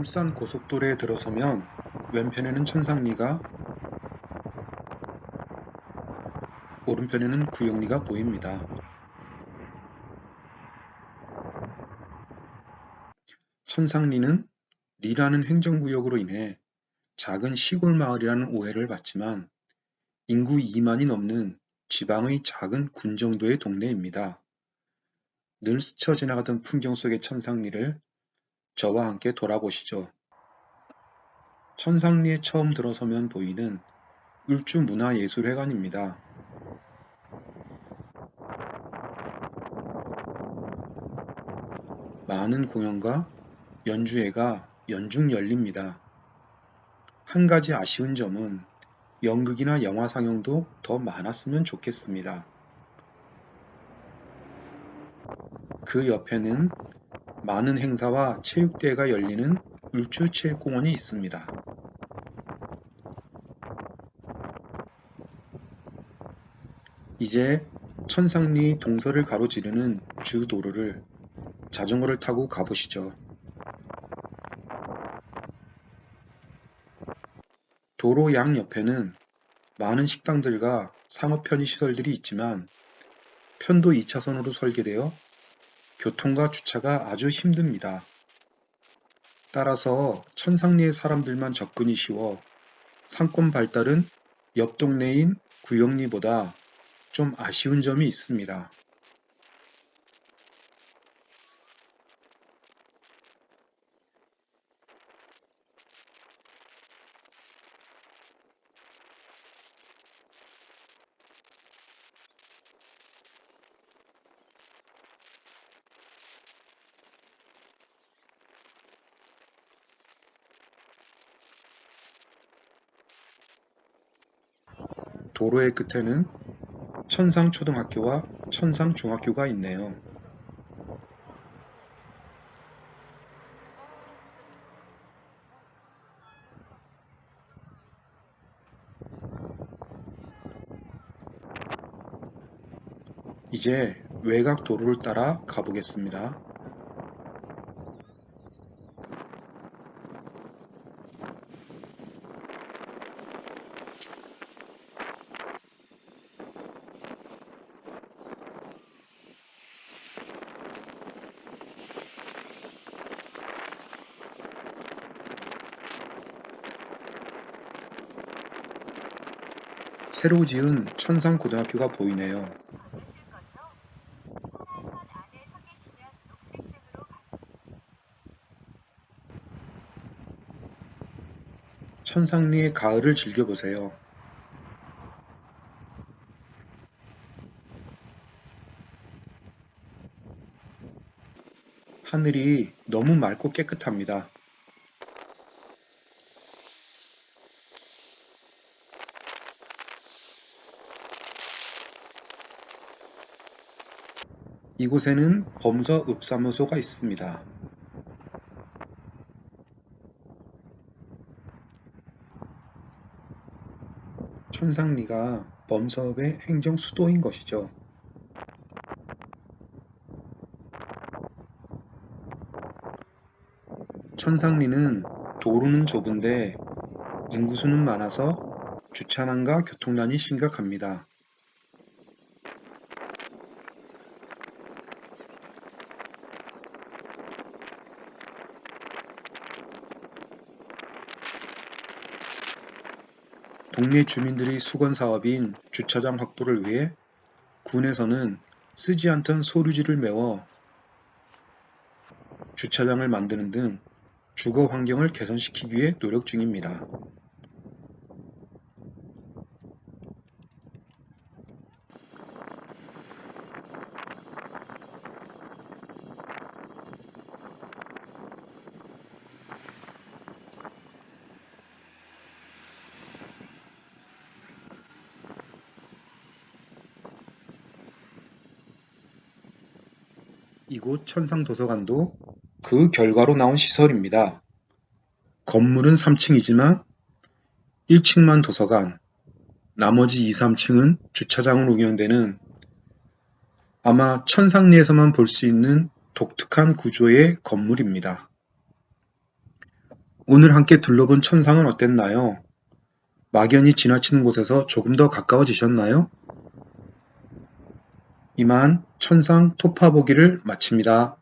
울산 고속도로에 들어서면 왼편에는 천상리가 오른편에는 구영리가 보입니다. 천상리는 리라는 행정구역으로 인해 작은 시골 마을이라는 오해를 받지만 인구 2만이 넘는 지방의 작은 군 정도의 동네입니다. 늘 스쳐 지나가던 풍경 속의 천상리를 저와 함께 돌아보시죠. 천상리에 처음 들어서면 보이는 울주문화예술회관입니다. 많은 공연과 연주회가 연중 열립니다. 한 가지 아쉬운 점은 연극이나 영화 상영도 더 많았으면 좋겠습니다. 그 옆에는 많은 행사와 체육대회가 열리는 울주체육공원이 있습니다. 이제 천상리 동서를 가로지르는 주 도로를 자전거를 타고 가보시죠. 도로 양옆에는 많은 식당들과 상업 편의 시설들이 있지만 편도 2차선으로 설계되어 교통과 주차가 아주 힘듭니다. 따라서 천상리의 사람들만 접근이 쉬워 상권 발달은 옆 동네인 구영리보다 좀 아쉬운 점이 있습니다. 도로의 끝에는 천상초등학교와 천상중학교가 있네요. 이제 외곽 도로를 따라 가보겠습니다. 새로 지은 천상고등학교가 보이네요. 천상리의 가을을 즐겨보세요. 하늘이 너무 맑고 깨끗합니다. 이곳에는 범서읍사무소가 있습니다. 천상리가 범서읍의 행정 수도인 것이죠. 천상리는 도로는 좁은데 인구수는 많아서 주차난과 교통난이 심각합니다. 동네 주민들의 수건 사업인 주차장 확보를 위해 군에서는 쓰지 않던 소류지를 메워 주차장을 만드는 등 주거 환경을 개선시키기 위해 노력 중입니다. 이곳 천상도서관도 그 결과로 나온 시설입니다. 건물은 3층이지만 1층만 도서관, 나머지 2, 3층은 주차장으로 운영되는 아마 천상리에서만 볼 수 있는 독특한 구조의 건물입니다. 오늘 함께 둘러본 천상은 어땠나요? 막연히 지나치는 곳에서 조금 더 가까워지셨나요? 이만 천상 토파보기를 마칩니다.